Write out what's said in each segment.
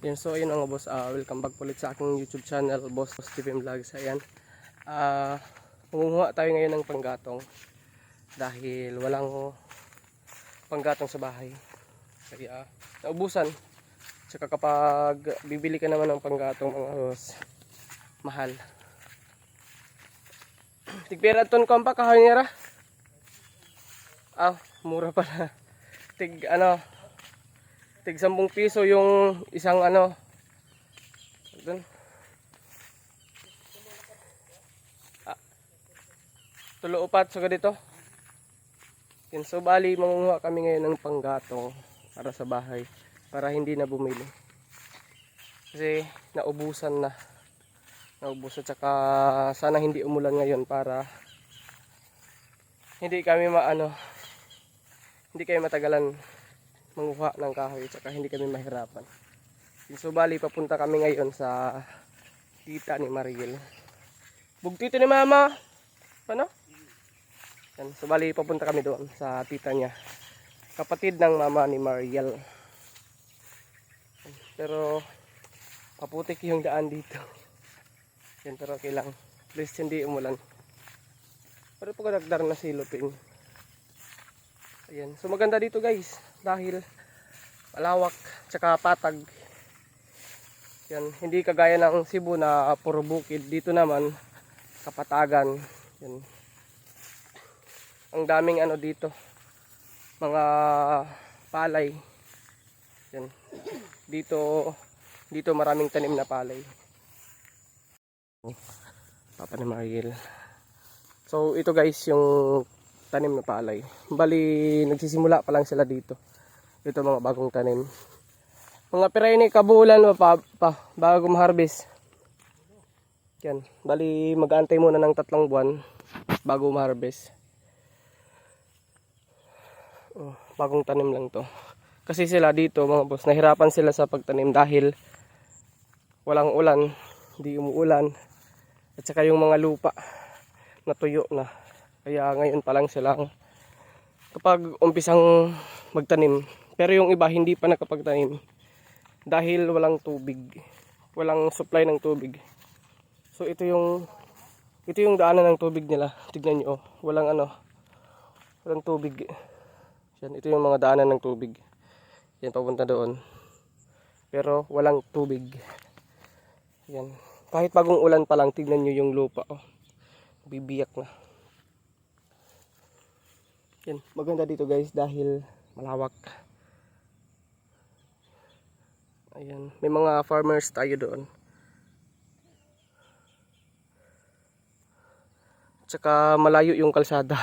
Yan, so ayun mga boss, ah, welcome back ulit sa aking YouTube channel, Boss TV Vlogs. Ayan, ah, mangunguha tayo ngayon ng panggatong dahil walang panggatong sa bahay. Kaya naubusan. Tsaka kapag bibili ka naman ng panggatong mga boss, mahal. Tigpira ton ko ang pakahoy niya ra. Ah, mura pala. Tig ano, tig 10 piso yung isang ano. Doon. Ah, tulo upat sa dito. Yan, so bali mangunguha kami ngayon ng panggatong para sa bahay para hindi na bumili. Kasi naubusan na. Naubusan tsaka sana hindi umulan ngayon para hindi kami maano hindi kayo matagalan manguha ng kahoy tsaka hindi kami mahirapan. So bali papunta kami ngayon sa tita ni Mariel. Bugtito ni mama. Ano? Yan, so bali papunta kami doon sa tita niya. Kapatid ng mama ni Mariel. Pero paputik yung daan dito. Yan pero okay lang. At least hindi umulan. Pero pag na silupin. Ayan. So maganda dito guys. Dahil malawak tsaka patag. Yan. Hindi kagaya ng Cebu na puro bukid. Dito naman kapatagan. Yan. Ang daming ano dito. Mga palay. Yan. Dito dito maraming tanim na palay. Papa ni Mariel. So ito guys yung tanim na palay. Bali nagsisimula pa lang sila dito. Ito mga bagong tanim. Mga piray ni kabulan pa, pa bago ma-harvest. Yan. Bali mag-aantay muna ng tatlong buwan bago ma-harvest. Oh, bagong tanim lang to. Kasi sila dito mga boss, nahirapan sila sa pagtanim dahil walang ulan, hindi umuulan. At saka yung mga lupa natuyo na. Kaya ngayon pa lang sila kapag umpisang magtanim. Pero yung iba hindi pa nakapagtanim dahil walang tubig. Walang supply ng tubig. So ito yung ito yung daanan ng tubig nila. Tignan niyo, oh. walang ano, walang tubig. Yan, ito yung mga daanan ng tubig. Yan papunta doon. Pero walang tubig. Yan. Kahit bagong ulan pa lang, tignan nyo yung lupa. Oh. Bibiyak na. Yan. Maganda dito guys dahil malawak. Ayan. May mga farmers tayo doon. Tsaka malayo yung kalsada.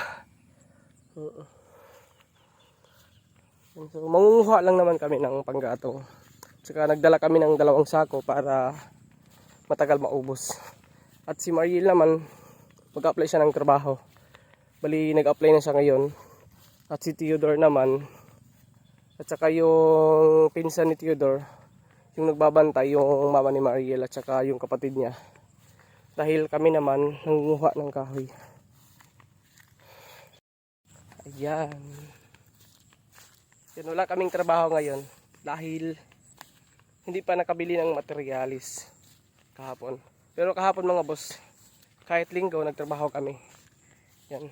Yan. So, mangunguha lang naman kami ng panggatong. Tsaka nagdala kami ng dalawang sako para matagal maubos. At si Mariel naman, mag-apply siya ng trabaho. Bali, nag-apply na siya ngayon. At si Theodore naman, at saka yung pinsan ni Theodore, yung nagbabantay, yung mama ni Mariel at saka yung kapatid niya. Dahil kami naman, nangunguha ng kahoy. Ayan. Yan, wala kaming trabaho ngayon. Dahil hindi pa nakabili ng materialis kahapon. Pero kahapon mga boss, kahit linggo nagtrabaho kami. Yan.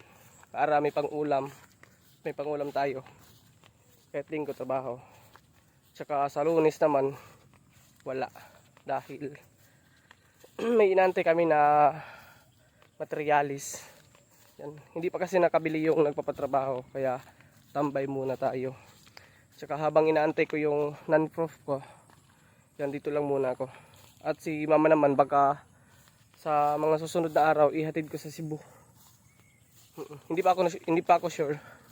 Para may pang-ulam. May pang-ulam tayo. Kahit linggo trabaho. Tsaka sa lunes naman, wala. Dahil may inantay kami na materialis. Yan. Hindi pa kasi nakabili yung nagpapatrabaho. Kaya tambay muna tayo. Tsaka habang inaantay ko yung non-proof ko, yan dito lang muna ako. At si mama naman baka sa mga susunod na araw ihatid ko sa Cebu. Hindi pa ako hindi pa ako sure.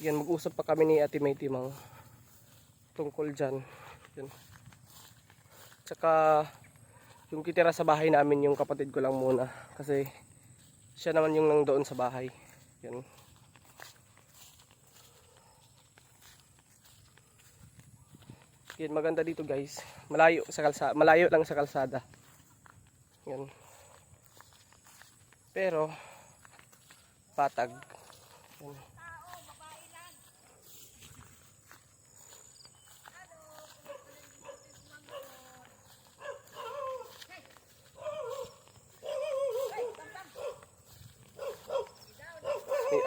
Yan mag-usap pa kami ni Ate May Timang tungkol diyan. Yan. Tsaka yung kitira sa bahay namin yung kapatid ko lang muna kasi siya naman yung nang doon sa bahay. Yan. Yan maganda dito guys. Malayo sa kalsada, malayo lang sa kalsada. Yan. Pero patag.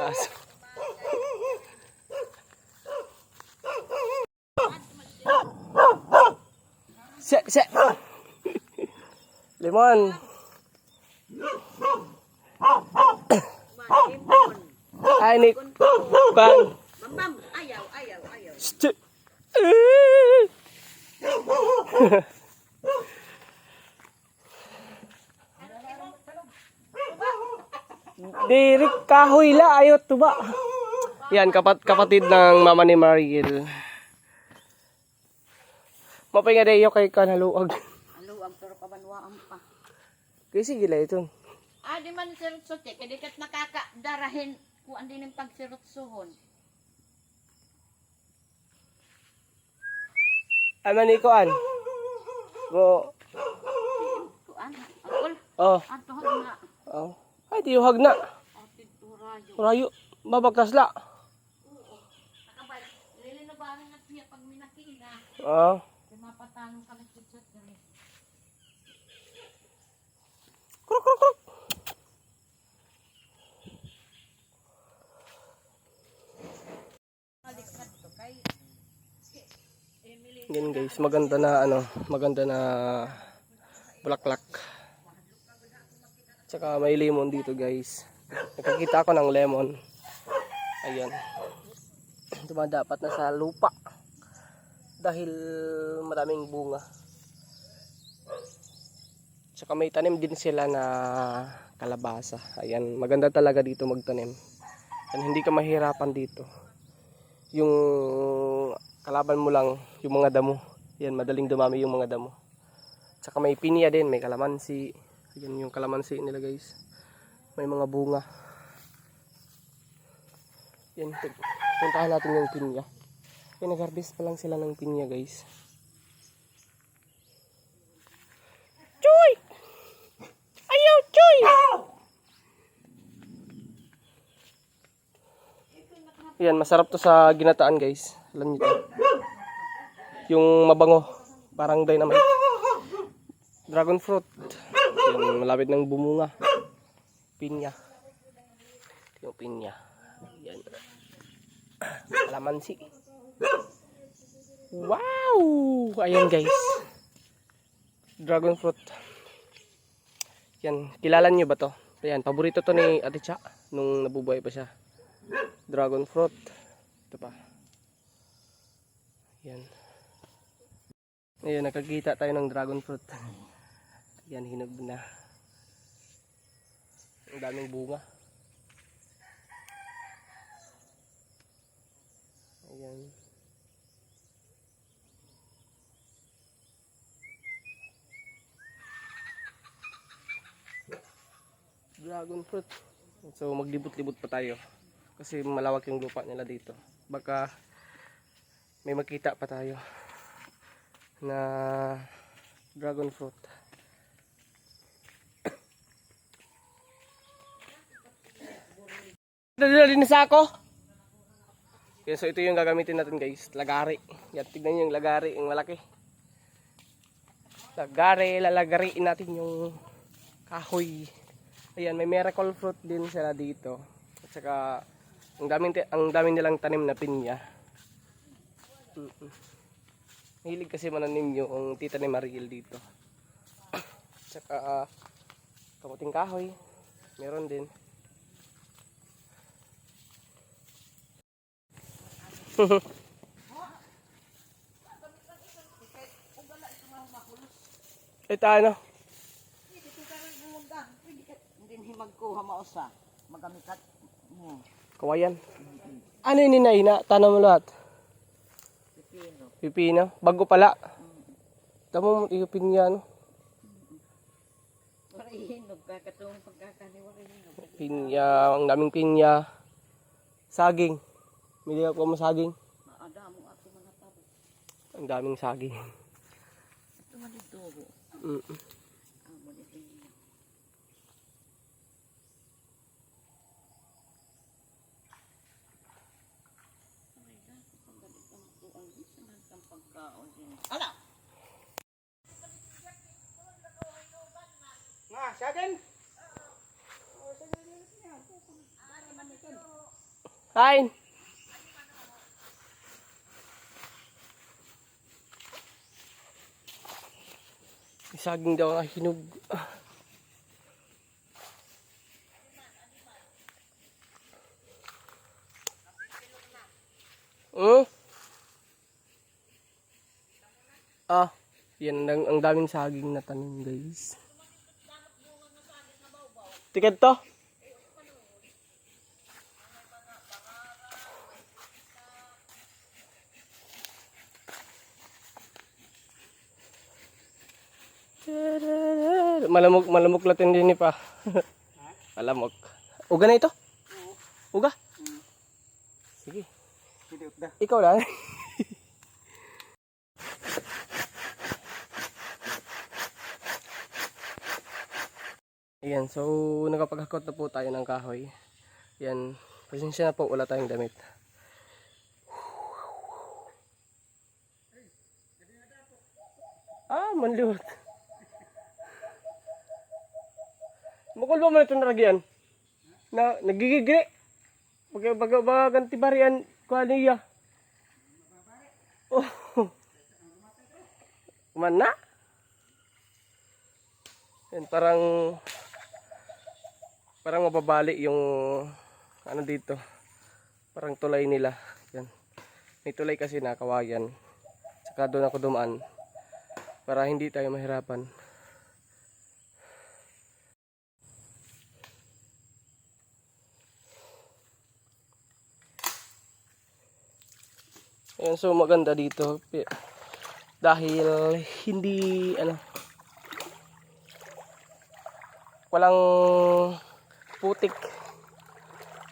Aso. Se, se. Lemon. Impon. Ay, ni. Kan. Mambam, ayaw, ayaw, ayaw. Diri kahoy la ayot tuba. Yan kapat kapatid ng mama ni Mariel. Mapay nga dayo kay kanaluag. Alo, ang pero kabanwaan pa. Kasi gila ito. Ah, di man sirutso, te. Kaya di kat nakakadarahin kung andi ng pagsirutsuhon. Ay manikuan. Go. Kuan, angkol, Oh. antohon na. Oh. Ay di hag na. Rayo babagkas la. Nakabay, lilinabaran na siya pag minakina. Kaya mapatanong ka na kitsat gani. Baliktad to kay Yan guys, maganda na ano, maganda na bulaklak. Tsaka may lemon dito guys. Nakakita ako ng lemon. Ayan. Dumadapat na sa lupa. Dahil maraming bunga. Tsaka may tanim din sila na kalabasa. Ayan, maganda talaga dito magtanim. And hindi ka mahirapan dito. Yung kalaban mo lang yung mga damo. Yan, madaling dumami yung mga damo. Tsaka may pinya din, may kalamansi. Yan yung kalamansi nila guys. May mga bunga. Yan, puntahan natin yung pinya. Yan, nag-harvest pa lang sila ng pinya guys. Choy! Ayaw, Choy! Yan, masarap to sa ginataan guys. Alam niyo to. Yung mabango. Parang dynamite. Dragon fruit. Yung malapit ng bumunga. Pinya. Yung pinya. Yan. Kalamansi. Wow! Ayan guys. Dragon fruit. Yan. Kilala niyo ba to? Ayan. Paborito to ni Ate Cha. Nung nabubuhay pa siya. Dragon fruit. Ito pa. Yan. Ngayon, nakakita tayo ng dragon fruit. Yan, hinog na. Ang daming bunga. Ayan. Dragon fruit. So, maglibot-libot pa tayo. Kasi malawak yung lupa nila dito. Baka may makita pa tayo na dragon fruit. Dali na sa ako. Yan, so ito yung gagamitin natin guys. Lagari. Yan, tignan nyo yung lagari. Yung malaki. Lagari, lalagariin natin yung kahoy. Ayan, may miracle fruit din sila dito. At saka, ang daming, ang daming nilang tanim na pinya. Mm-mm. Mahilig kasi mananim yung tita ni Mariel dito. Tsaka, ah, kamuting kahoy. Meron din. Ito ano? Hindi himagkuha mausa. Magamikat mo. Kawayan. Ano yun inahina? Tanong mo lahat. Pipino. Pipino. Bago pala. Tamo mo yung pinya no? Wala ihinog. Kakatong pagkakaniwa. Pinya. Ang daming pinya. Saging. Mili ako mo saging. Maadamo ako manatabo. Ang daming saging. Ito manitubo. Mm. Pino. Ala! Nga, saging. Kain! Isaging daw ang hinog. Hmm? Ah, yan ang, ang daming saging na tanim guys. Tiket to? Malamok, malamok latin din ni pa. malamok. Uga na ito? Uga? Sige. Ikaw lang. Ayan, so nakapaghakot na po tayo ng kahoy. Ayan, pasensya na po, wala tayong damit. Ah, manliwat. Bukol ba man ito naragyan? Na, nagigigri. Pag, pag, pag, ganti barian, kuha niya. Oh. Man na? Yan, parang parang mababali yung ano dito. Parang tulay nila. Yan. May tulay kasi na kawayan. Saka doon ako dumaan para hindi tayo mahirapan. Ayan, so maganda dito. Dahil hindi, ano, walang putik.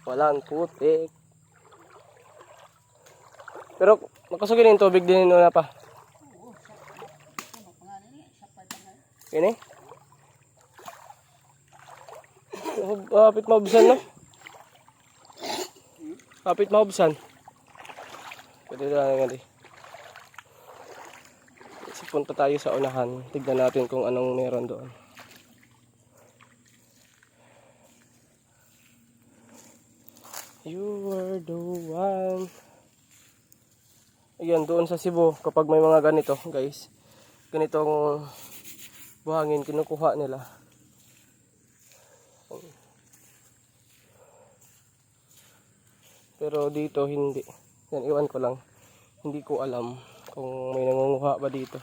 Walang putik. Pero makasugin yung tubig din na pa. Ini? Oh, Kapit maubsan no? Kapit maubsan. Pwede na nga. Kasi punta tayo sa unahan. Tignan natin kung anong meron doon. You were the one. Ayan, doon sa Cebu, kapag may mga ganito, guys, ganitong buhangin, kinukuha nila. Pero dito, hindi. Yan, iwan ko lang. Hindi ko alam kung may nangunguha ba dito.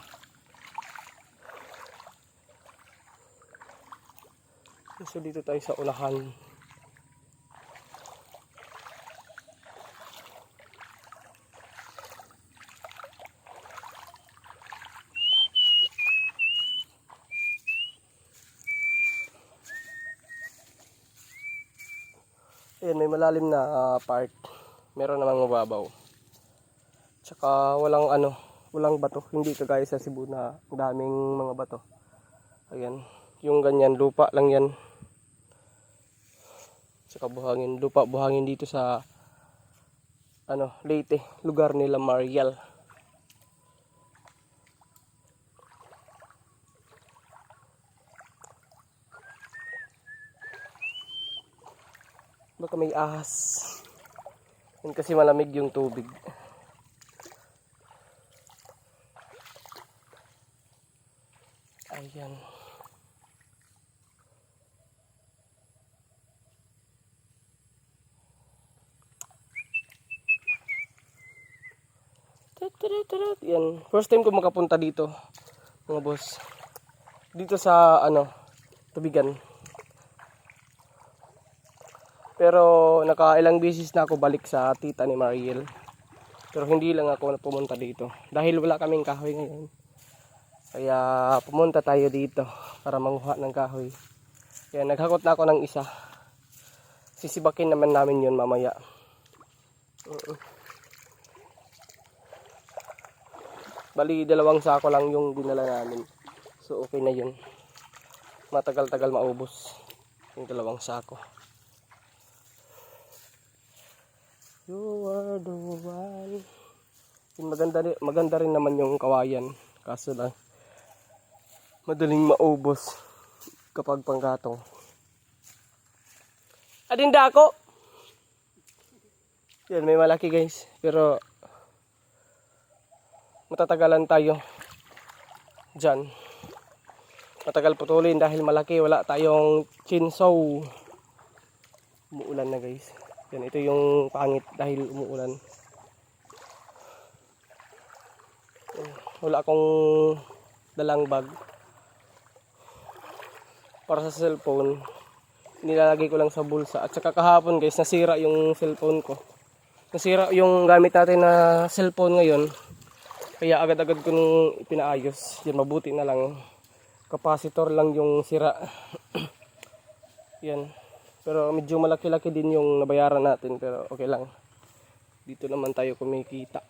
So dito tayo sa unahan. Ayan, may malalim na ah, part. Meron namang mababaw. Tsaka walang ano, walang bato. Hindi kagaya sa Cebu na daming mga bato. Ayan, yung ganyan, lupa lang yan. Tsaka buhangin, lupa buhangin dito sa ano, Leyte, lugar nila Mariel. Baka may ahas. Yan kasi malamig yung tubig. Ayan. Tut-tut-tut. Yan. First time ko makapunta dito. Mga boss. Dito sa ano, tubigan. Pero nakailang bisis na ako balik sa tita ni Mariel. Pero hindi lang ako pumunta dito. Dahil wala kaming kahoy ngayon. Kaya pumunta tayo dito para manguha ng kahoy. Kaya naghakot na ako ng isa. Sisibakin naman namin yun mamaya. Oo. Bali, dalawang sako lang yung dinala namin. So, okay na yun. Matagal-tagal maubos yung dalawang sako. You are the one. Maganda, maganda rin naman yung kawayan. Kaso lang, madaling maubos kapag panggatong. Adinda ako. Yan, may malaki guys. Pero matatagalan tayo dyan. Matagal putulin dahil malaki. Wala tayong chinsaw. Umuulan na guys. Yan, ito yung pangit dahil umuulan. Wala akong dalang bag. Para sa cellphone. Nilalagay ko lang sa bulsa. At saka kahapon guys, nasira yung cellphone ko. Nasira yung gamit natin na cellphone ngayon. Kaya agad-agad ko nung pinaayos. Yan, mabuti na lang. Capacitor lang yung sira. Yan. Pero medyo malaki-laki din yung nabayaran natin. Pero okay lang. Dito naman tayo kumikita.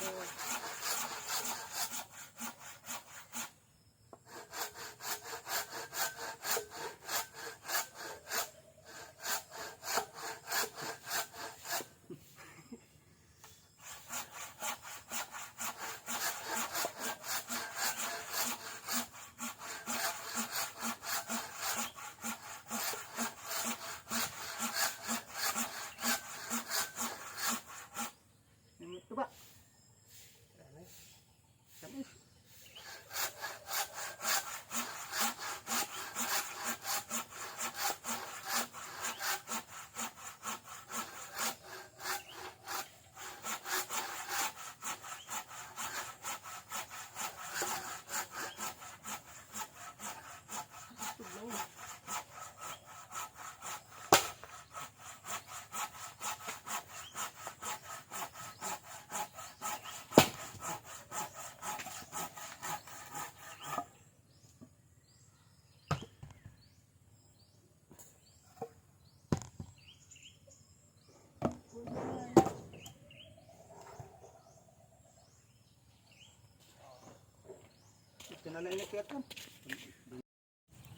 Lord.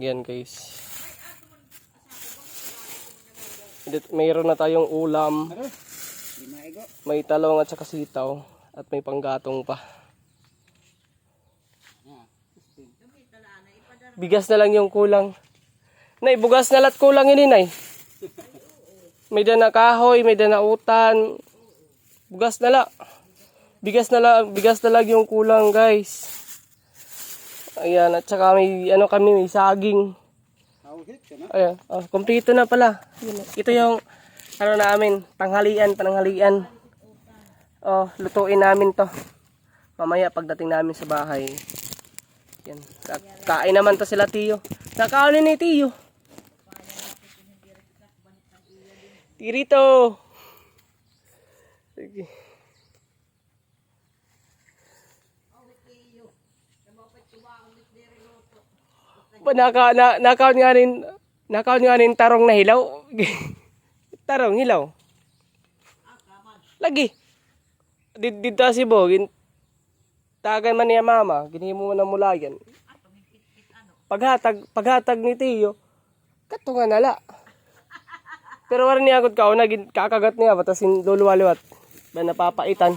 Yan guys. Mayroon na tayong ulam. May talong at saka sitaw. At may panggatong pa. Bigas na lang yung kulang. Nay, bugas na lat kulang ini, nay. May dana kahoy, may dana utan. Bugas na la. Bigas na lang, bigas na lang yung kulang, guys. Ayan, at saka may, ano kami, may saging. Ayan, oh, kompleto na pala. Ito yung, ano namin, tanghalian, pananghalian. Oh, lutuin namin to. Mamaya pagdating namin sa bahay. Yan. Kain naman to sila tiyo. Nakaunin ni tiyo. Tirito. Sige. Naka na nakaon nga rin nakaon nga rin tarong na hilaw. tarong hilaw. Lagi. Did dito si Bo gin tagan man niya mama, ginhimo mo na mulayan. Paghatag paghatag ni Tiyo, kato nga nala. Pero wala niya agad ka, naging kakagat niya, batasin luluwaliwat. Ba napapaitan.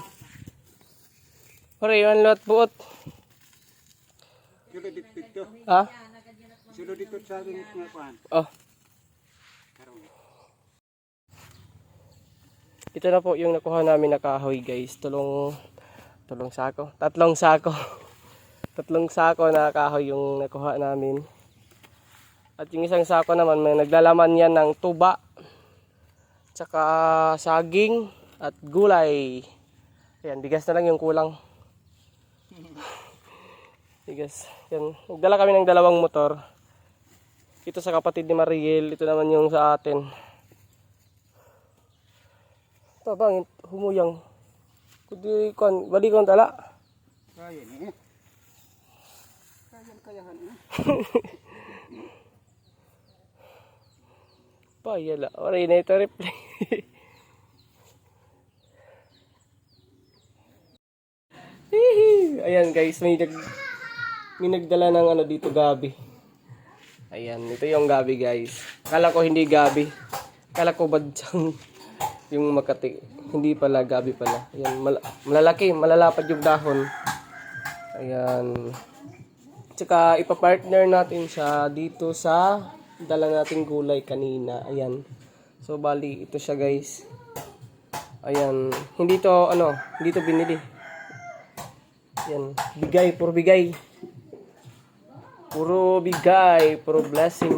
Hore, yun lot buot. Ha? Sulo dito sa akin nga kuan. Oh. Ito na po yung nakuha namin na kahoy guys. Tulong, tulong sako. Tatlong sako. Tatlong sako na kahoy yung nakuha namin. At yung isang sako naman may naglalaman yan ng tuba. Tsaka saging at gulay. Ayan, bigas na lang yung kulang. bigas. Yan. Nagdala kami ng dalawang motor. Ito sa kapatid ni Mariel. Ito naman yung sa atin. Ito bang humuyang. Kundi kon, bali kon tala. Kaya ni. Kaya kayahan eh. Pa, yala. Oray na ito replay. Hihi. Ayan guys, may nag may nagdala ng ano dito gabi. Ayan, ito yung gabi guys. Kala ko hindi gabi. Kala ko badyang yung makati. Hindi pala gabi pala. Ayan, mal- malalaki, malalapad yung dahon. Ayan. Tsaka ipapartner natin siya dito sa dala nating gulay kanina. Ayan. So bali ito siya guys. Ayan. Hindi to ano, hindi to binili. Ayan. Bigay, puro bigay. Puro bigay, puro blessing.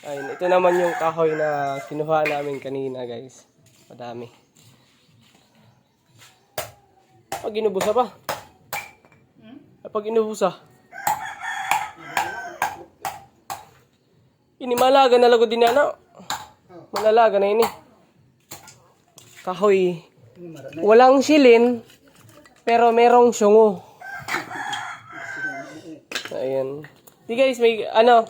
Ayun, ito naman yung kahoy na kinuha namin kanina guys. Madami. Pag inubusa pa. Pag inubusa. Ini malaga na lago din na Malalaga na ini. Kahoy. Walang silin, pero merong syungo. Ayan. Di guys, may ano,